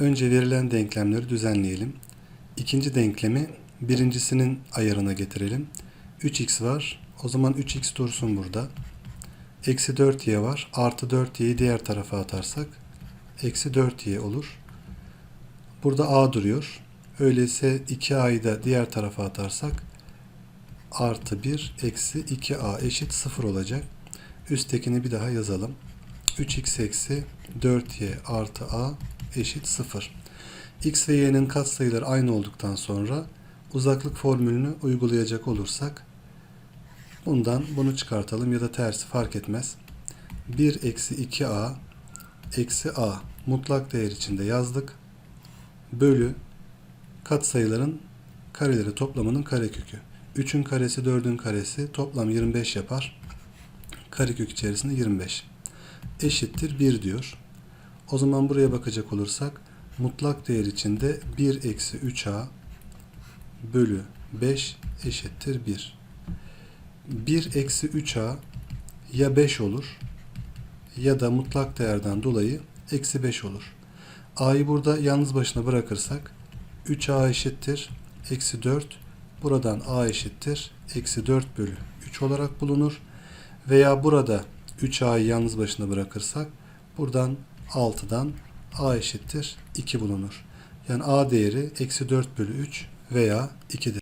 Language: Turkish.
Önce verilen denklemleri düzenleyelim. İkinci denklemi birincisinin ayarına getirelim. 3x var. O zaman 3x dursun burada. Eksi 4y var. Artı 4y'yi diğer tarafa atarsak eksi 4y olur. Burada a duruyor. Öyleyse 2a'yı da diğer tarafa atarsak artı 1 eksi 2a eşit 0 olacak. Üsttekini bir daha yazalım. 3x eksi 4y artı a eşit 0. x ve y'nin katsayıları aynı olduktan sonra uzaklık formülünü uygulayacak olursak bundan bunu çıkartalım ya da tersi fark etmez. 1 eksi 2a eksi a mutlak değer içinde yazdık. Bölü katsayıların kareleri toplamının karekökü. 3'ün karesi 4'ün karesi toplam 25 yapar. Karekök içerisinde 25. Eşittir 1 diyor. O zaman buraya bakacak olursak mutlak değer içinde 1 eksi 3a bölü 5 eşittir 1. 1 eksi 3a ya 5 olur ya da mutlak değerden dolayı eksi 5 olur. a'yı burada yalnız başına bırakırsak 3a eşittir eksi 4 buradan a eşittir eksi 4 bölü 3 olarak bulunur. Veya burada 3a'yı yalnız başına bırakırsak buradan 6'dan a eşittir 2 bulunur. Yani a değeri eksi 4 bölü 3 veya 2'dir.